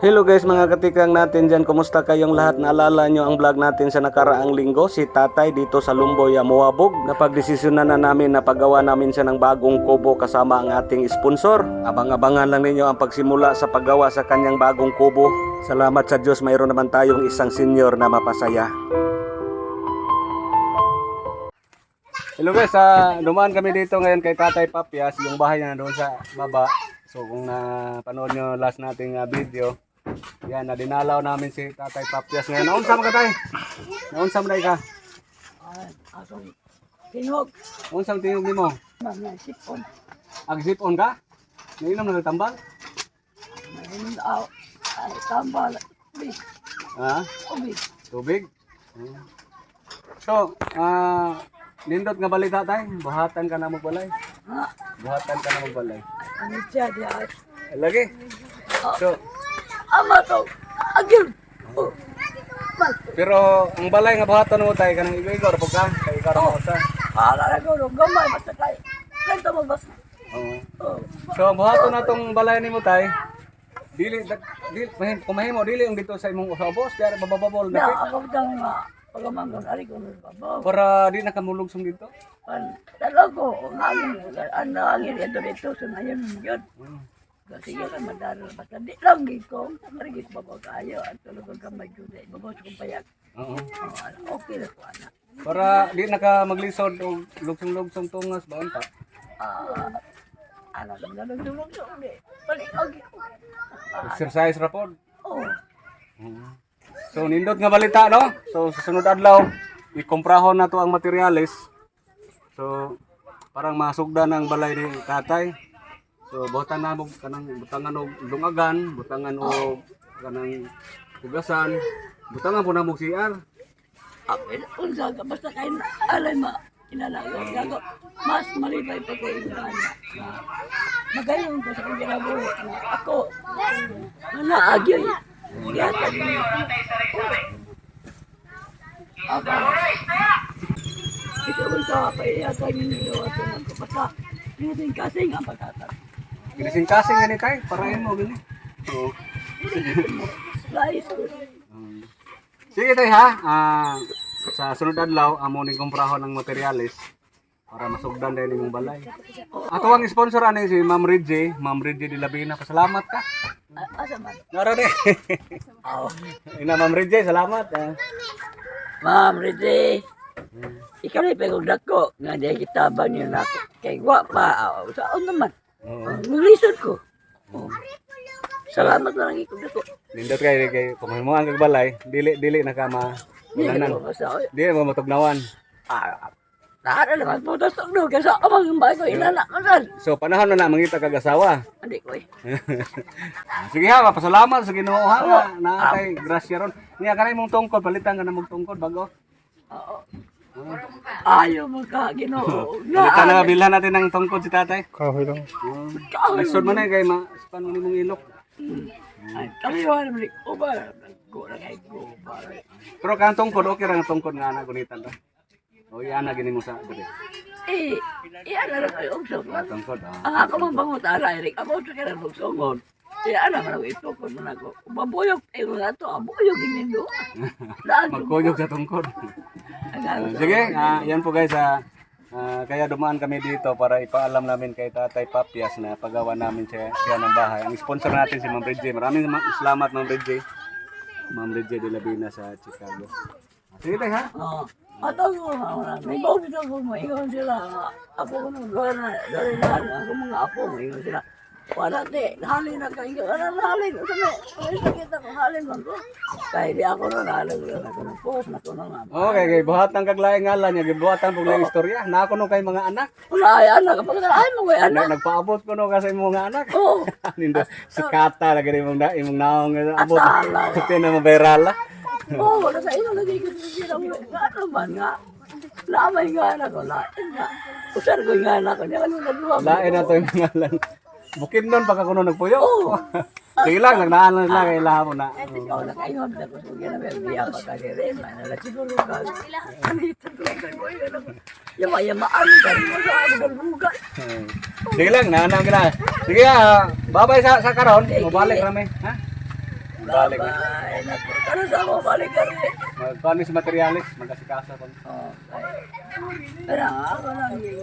Hello guys mga katikang natin dyan, kumusta kayong lahat? Naalala nyo ang vlog natin sa nakaraang linggo, si tatay dito sa Lumboy, Amuabog. Napagdesisyonan na namin na paggawa namin siya ng bagong kubo kasama ang ating sponsor. Abang-abangan lang ninyo ang pagsimula sa paggawa sa kanyang bagong kubo. Salamat sa Diyos, mayroon naman tayong isang senior na mapasaya. Hello guys, ah, dumaan kami dito ngayon kay Tatay Papias, yung bahay niya doon sa baba. So kung napanood nyo last nating ah, video, yan, na dinalaw namin si Tatay Papias ngayon. Naunsa mo ka tay? Naunsa mo na ka? Akong tingog, Naunsa mo tingog nimo? mga sipon, Agsip-on ka? Nainom na tambal? mayroon daw, ay tambal, ubig, Ha? ubig. Tubig? Hmm. So, ah, nindot nga balita tay, buhatan ka na magbalay. Ha? Buhatan ka na magbalay. Ano siya di ay, Lagi. So, ama to, agil. Oh, pero ang balay nga buhatan mo tay kanang igor pag ka, kay mo sa. para na ko, gamay, basta kay, kanta mo basta. Oo. Oh, So ang buhaton na tong balay nimo tay. Dili dili mahim kumahimo dili yung dito sa imong usabos diara babababol na na ako dang nga, pagamanggang ari ko babaw. para di na kamulog sum dito. Pan, talago, ang ang angin, ito dito, so ngayon yun. Kasi yun ang madaral, basta di lang ko, marigit babaw kayo, at tulog ang kamay ko, di sa kumpayak. Oo. Oh, ano, okay na po, anak. Para di na ka maglisod og lugsong-lugsong tungas baon ta. Ah, ano lang na sa uli. Balik ko. Exercise ra pod. oh, So nindot nga balita no. So sa sunod adlaw ikomprahon na to ang materyales. So parang masugda ng balay ni tatay. So butan na mo kanang butangan og dungagan, butangan og kanang tugasan, butangan po na mo CR. apel, unsa ka, basta kayo na, alay ma, inalago, gago, mas malibay pa kayo na, na, magayon ko sa na ako, na naagyoy, yata. Aba, ito ang sa payata yung nagawa ko ng kapata, yun kasi nga patata. Ginising-kasing nga ni tay, parahin mo gini. Oo. Um, Sige tay ha. Ah, sa sunod adlaw amo ning komprahon ng materyales para masugdan din imong balay. Ato ang sponsor ani si Ma'am Ridge, Ma'am Ridge de Labina. Pasalamat ka. Ah, Asa man? Nara ni. Oh. Ina Ma'am Ridge, salamat. ah. Ma'am Rede, ikaw na ipagod ako nga di kita ba niyo na. Kay gwapa, oh, saan naman? Oo. Mulisod ko. Oh. Salamat na lang ikog ako. Nindot kay kay kumahimuan ang balay, dili dili na ka ma oy. Dili mo matugnawan. Ah, na naman po, tapos tugno, kasi amang yung bago, inana, masal. So panahon na na mangita kag asawa. Hindi ko eh. Sige ha, mapasalamat sa Ginoo ha nga na kay grasya ron. Niya kanay mong tungkod palitan ka na mong tungkod bago. Oo. Ayaw mo ka, ginoo. Palitan na Na, bilhan natin ng tungkod si tatay. Kahoy lang. Nasod mo na kay ma span mo nimong ilok. ay, kaliwa naman, uba, nagkulang ay guba. Pero kang tungkod okay ra ang tungkod nga ana gunitan ta. O iana gini mo sa diri. Eh, iyan na lang kayo, lang. tungkod ah. Ang ako mang bangot ara Eric, ako sa kaya magsungod. Eh ana man ako ito ko man ako. Babuyog eh nga to, abuyog. Daan ko. Magkuyog sa tungkod. Ah, Sige, ah, yan po guys ah. Ah, kaya dumaan kami dito para ipaalam namin kay Tatay Papias na pagawa namin siya, siya ng bahay. Ang sponsor natin si Ma'am Bridget. Maraming ma- salamat Ma'am Bridget. Ma'am Bridget de Labina sa Chicago. Ah, Sige tayo ha. Oh. Ato ko na, may bago dito ko maingon sila. Ako ko nung lugar na, dali na, ako mga apo, maingon sila. Wala te, halin na kayo. Ano halin? Sabi, ay sakit ako, halin man ko. Kaya di ako na halin ko na ng post na ko na nga. Okay, kay buhatan kag laing ngalan niya, gibuhatan pug laing istorya. Na ako no kay mga anak. Wala ay anak, kapag ay kay anak. Na, nagpaabot ko no kasi mga anak. Oh, Nindo sikata lagi imong na imong naong nga abot. Ito na viral. Oo, oh, nasa ino lagi ko sa sila mo. Ano man nga? Lamay nga na ko, lain nga. Usar ko nga na ko, niya kanyung nagluwa. Lain na to yung ngalan. Bukid nun pagka kuno nagpuyo. Oo. Sige lang, nagnaan lang kay lahat mo na. Ikaw na kayo, ko sa biya pa ko lang kayo. Yama-yamaan ka rin mo sa ako galbugan. Sige lang, naanang ka na. Sige ah, babay sa sa karon, mabalik rami, ha? Balik na. Bye. Naku, Ano sa ako, balik ka rin. Magpaano sa materialis, mag-asikasa pa. Kaya nga ako lang yung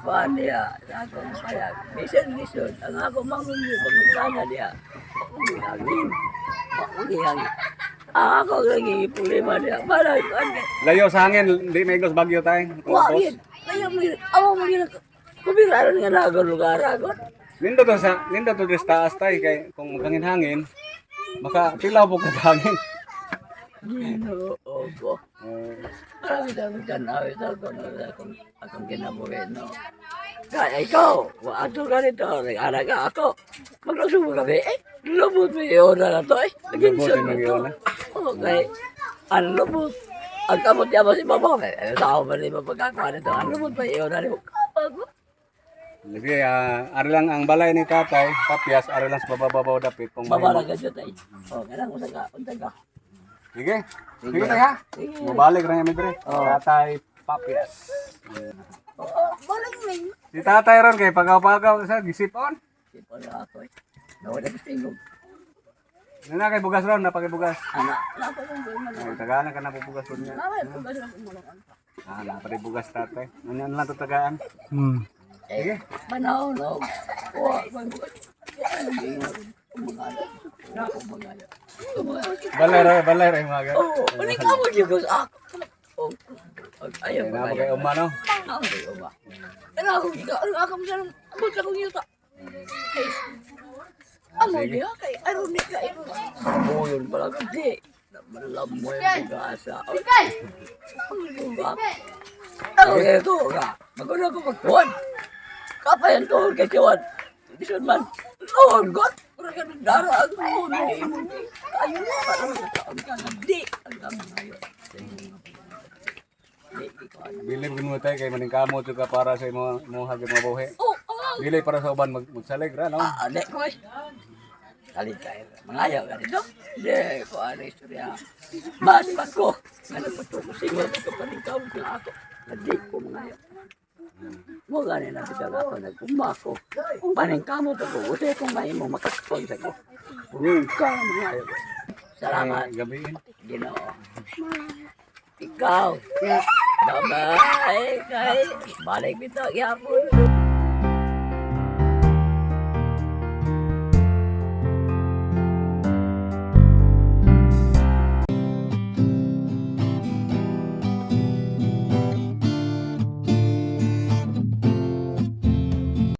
Kuhan niya, sa akong payag. Mission, mission. Ang ako mangungi, pagkakana niya. Pagkakangin. Pagkakangin. Ang ako lagi problema niya. Marag, ano, Layo sa hangin, hindi may igos bagyo tayo. Wagin. Kaya mo yun. Ako mo yun. Kumiraron nga ako lugar ako. Nindo to sa nindo to des taas tay kay kung magangin hangin maka tilaw po ka hangin. Ginoo ko. Marami na akong tanaw. Ito ako na akong, akong kinabuhin. No? Kaya ikaw, ato ka nito. Nag-anak ka ako. Maglusubo kami. Eh, lubot mo yun na to eh. Naging yung nagyon na? Okay. Ang lubot. Ang kamot niya mo si Baba. Eh, tao ba mapagkakuha nito? Ang lubot pa yun na rin. Sige, ah, ari lang ang balay ni tatay, papyas, ari lang sa bababaw dapit kung Babala ka dyan tayo. O, kailangan mo ka. Punta ka. Sige. Sige tayo ha. Sige. Mabalik ra mi dire. Tatay papyas. Oo, balik mo yun. Si tatay ron kay pagaw-pagaw sa gisipon. Pa na ako eh. Nawala ko tingog. Nana kay bugas ron, napakay bugas. Anak, napa kong gawin mo. Ay, tagalan ka na pupugas ron niya. Nawala ko sila kumulungan? Ah, napakay bugas tatay. Ano lang to tagaan? Hmm. Eh, manaw, no. Oo, bang Umangala. Ako umangala. Umangala. Balay ra, balay ra yung mga. Oo, ulit ka mo dyan ko sa ako. Oo. Ayaw Ay, ko na kayo. kay umma no. Ako kayo ba? Ano ako dito? Ano ako mo saan? Abot ako yuta. Amo niya kay ano ni kay. Oo, yun pala kasi. Malam mo yung pag-asa. Ang ba? Ako ito ka. Magkano ako magkuhan. Kapayan to kay Kiwan. Bisan man. Lord God. Para ka ng dara. Ang muna. Kayo na. Parang sa taon ka. Bilib gid mo tay kay maning kamot ka para sa imo mo hagit mabuhi. Oh, ang Dili para sa uban mag magsalig ra no. Ah, di ko eh. Kalit kayo. Mga ayaw ka dito. Hindi ko ano istorya. Mas ko. Ano pa to ko sigo ko pa tawag na ako. Hindi ko mga ayaw. Mo gani na kita ako nagkumba ko. Paning kamo to ko. Kasi kung may mo makakapon sa ko. Kung ka mga ayaw. Salamat. Gabiin. Ginoo. Ikaw. Bye-bye. Kay. Balik bitaw yapon.